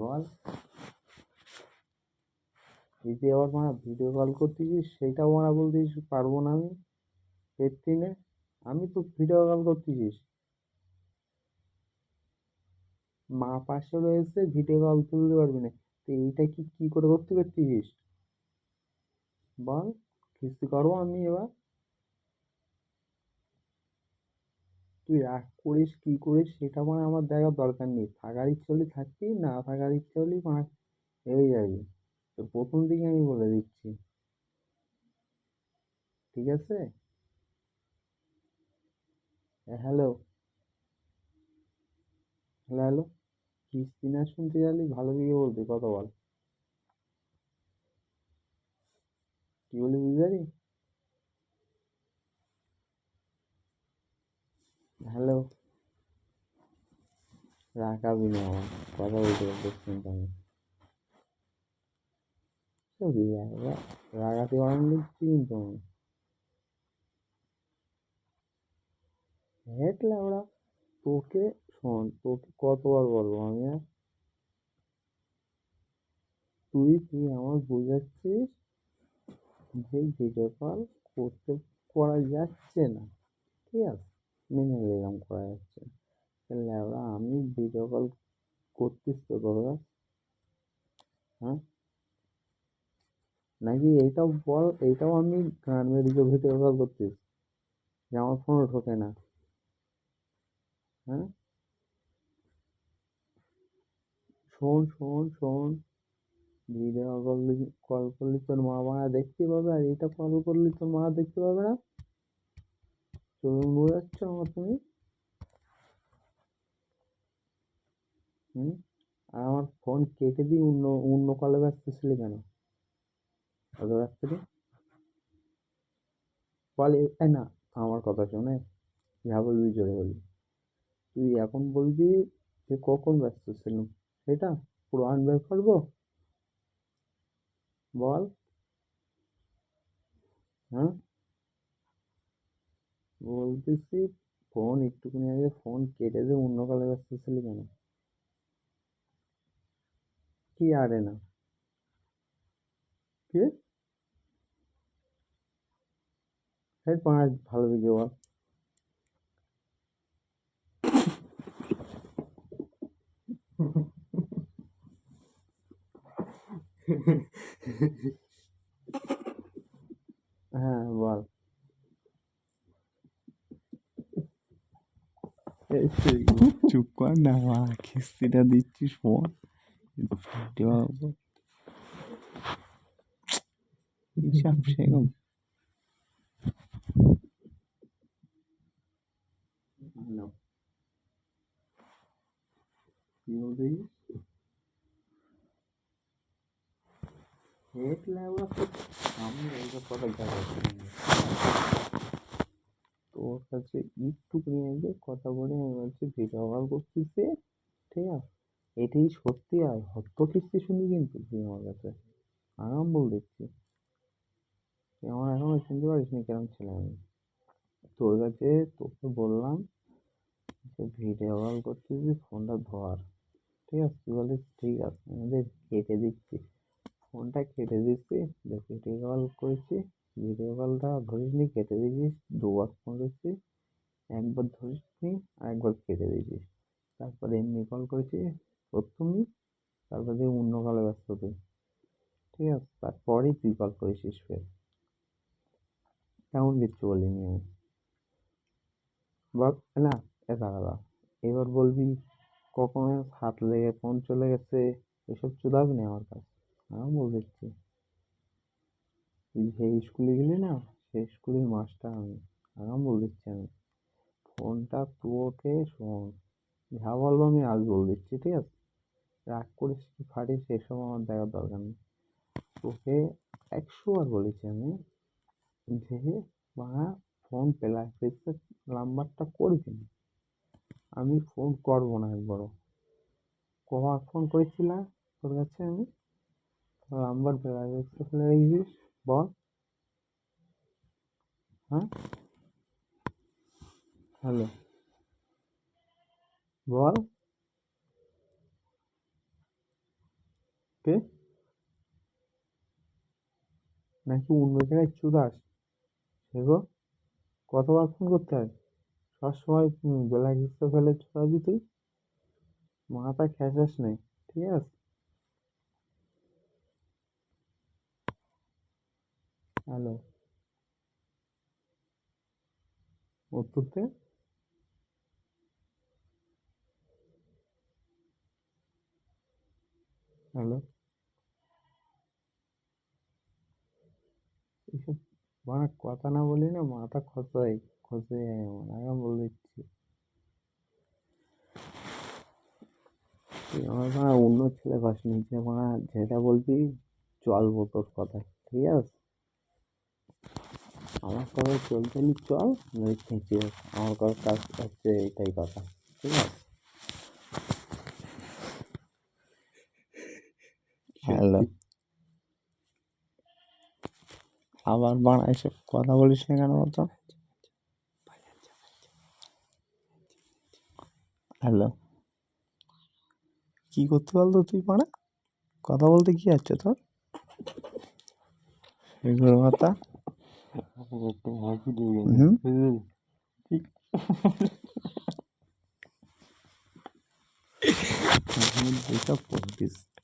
বল। এই যে আবার মারা ভিডিও কল করতেছিস সেইটাও মারা বলছিস পারব না আমি পেট্রি নে আমি তো ভিডিও কল করতেছিস মা পাশে রয়েছে ভিডিও কল তুলতে পারবি না। তো এইটা কি কি করে করতে পারতেছিস বল কিস্তি করব আমি এবার। তুই রাগ করিস, কি করিস, সেটা মানে আমার দেখার দরকার নেই। থাকার ইচ্ছে হলে থাকবি, না থাকার ইচ্ছে হলে মানে হয়ে যাবি তো প্রথম দিকে আমি বলে দিচ্ছি। ঠিক আছে? হ্যালো হ্যালো হ্যালো কিস্তি না শুনতে গেলে, ভালো দিকে বলতে কথা বল। কি বলি বুঝতে পারি হ্যালো। রাখাবি না কথা বলতে বলতে শুনতে আমি রাগাতে বারণ দিচ্ছি কিন্তু। আমি হেট লাউড়া তোকে শোন, তোকে কতবার বলব আমি আর তুই তুই আমার বোঝাচ্ছিস যে ভিডিও কল করতে করা যাচ্ছে না, ঠিক আছে? মেনে নিলাম করা যাচ্ছে ওরা আমি ভিডিও কল করতিস তো তোরা হ্যাঁ? নাকি এইটাও বল, এইটাও আমি গান মেরে ভিডিও কল করতিস যে আমার ফোনও ঢোকে না। হ্যাঁ? শোন শোন শোন। ভিডিও করলে কল করলে তোর মা মা দেখতে পাবে আর এটা কল করলে তোর মা দেখতে পাবে না। তুমি বোঝাচ্ছ আমার তুমি? হুম? আর আমার ফোন কেটে দিয়ে অন্য অন্য কলে ব্যস্ত কেন? অত ব্যস্ত রে বল এই না, আমার কথা শোনে, যা বলবি জোরে বলবি। তুই এখন বলবি যে কখন ব্যস্ত ছিলাম? সেটা পুরো আনবের করব? বল। হ্যাঁ? বলতেছি ফোন একটুখানি আগে ফোন কেটে দিয়ে অন্য কলে ব্যস্ত ছিলি কেন? কি আরে না কি? পাঁচ, ভালো বল হ্যাঁ বল। এই সেই চুপ কর না মা কিস্তিটা দিচ্ছিস ফোন কিন্তু ভিডিও হিসাব সেরকম হ্যালো কি বলছিস হেট লাগা আমি না তোর কাছে একটুখানি আগে কথা বলে আমি বলছি ভিডিও কল যে, ঠিক আছে? এটাই সত্যি আর হত্য কিস্তি শুনি কিন্তু তুই আমার কাছে। আরাম বল দেখছি আমার এখনও শুনতে পারিস নি কেমন ছিলাম আমি? তোর কাছে তোকে বললাম যে ভিডিও কল যে ফোনটা ধর। ঠিক আছে? তুই বলিস ঠিক আছে আমাদের কেটে দিচ্ছি। ফোনটা কেটে দিচ্ছি ভিডিও কল করেছি। ভিডিও কলটা ধরিস নি, কেটে দিয়েছিস দুবার ফোন করেছি, একবার ধরিস নি আর একবার কেটে দিয়েছিস তারপরে এমনি কল করেছি, প্রথমেই তারপর দিয়ে অন্য কলে ব্যস্ত তুই। ঠিক আছে, তারপরেই তুই কল করেছিস ফের। তেমন কিচ্ছু বলিনি আমি। বল, না, এ দাঁড়া এবার বলবি কখনো হাত লেগে ফোন চলে গেছে, এসব চুদাবি না আমার কাছে? আমি বলে দিচ্ছি। যে স্কুলে গেলি না সেই স্কুলের মাস্টার আমি আরাম বলে দিচ্ছি আমি ফোনটা তোকে শোন যা বলব আমি আজ বলে দিচ্ছি ঠিক আছে রাগ করিস কি ফাটিস এসব আমার দেখার দরকার নেই তোকে একশো বার বলেছি আমি যে মা ফোন পেলাম নাম্বারটা করবি না আমি ফোন করব না একবারও কবার ফোন করেছিলাম তোর কাছে আমি নাম্বার প্রাইভেট ফেলে রেখেছিস বল। হ্যাঁ? হ্যালো। বল। কে? নাকি অন্য জায়গায় চুদাস? সেগো কতবার ফোন করতে হয়? সবসময় বেলা ফেলে চুদাবি তুই? মাথা খেঁচাস নেই, ঠিক আছে? হ্যালো। উত্তর দে হ্যালো। এইসব মানে কথা না বলি না, মাথা খসাই খসে যায় আমার, আগে বলে দিচ্ছি। আমার মানে অন্য ছেলে পাস নিজে মানে যেটা বলবি চলবো তোর কথা ঠিক আছে? আমার কথা চলতে নি চল নই খেঁচে আমার কাজ হচ্ছে, এটাই কথা, ঠিক আছে? হ্যালো। আবার বাড়া এসব কথা বলিস না কেন বলতো? হ্যালো। কি করতে বলতো তুই পাড়া কথা বলতে কি আছে তোর? এগুলোর মাথা देखा